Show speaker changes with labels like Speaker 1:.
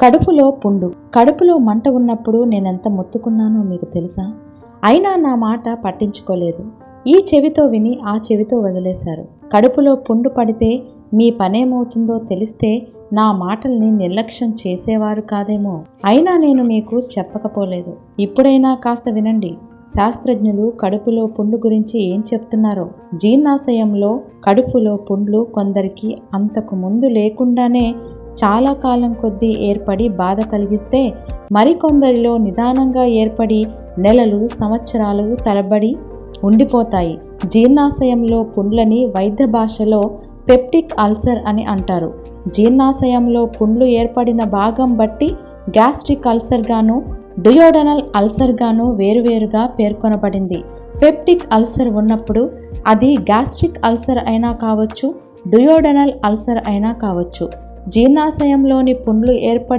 Speaker 1: కడుపులో పుండు. కడుపులో మంట ఉన్నప్పుడు నేనెంత మొత్తుకున్నానో మీకు తెలుసా? అయినా నా మాట పట్టించుకోలేదు. ఈ చెవితో విని ఆ చెవితో వదిలేశారు. కడుపులో పుండు పడితే మీ పనేమవుతుందో తెలిస్తే నా మాటల్ని నిర్లక్ష్యం చేసేవారు కాదేమో. అయినా నేను మీకు చెప్పకపోలేదు. ఇప్పుడైనా కాస్త వినండి. శాస్త్రజ్ఞులు కడుపులో పుండు గురించి ఏం చెప్తున్నారో? జీర్ణాశయంలో కడుపులో పుండ్లు కొందరికి అంతకు ముందు లేకుండానే చాలా కాలం కొద్దీ ఏర్పడి బాధ కలిగిస్తే మరికొందరిలో నిదానంగా ఏర్పడి నెలలు సంవత్సరాలు తరబడి ఉండిపోతాయి. జీర్ణాశయంలో పుండ్లని వైద్య భాషలో పెప్టిక్ అల్సర్ అని అంటారు. జీర్ణాశయంలో పుండ్లు ఏర్పడిన భాగం బట్టి గ్యాస్ట్రిక్ అల్సర్గాను డియోడనల్ అల్సర్గాను వేరువేరుగా పేర్కొనబడింది. పెప్టిక్ అల్సర్ ఉన్నప్పుడు అది గ్యాస్ట్రిక్ అల్సర్ అయినా కావచ్చు డియోడనల్ అల్సర్ అయినా కావచ్చు. జీర్ణాశయంలోని పుండ్లు ఏర్పడిన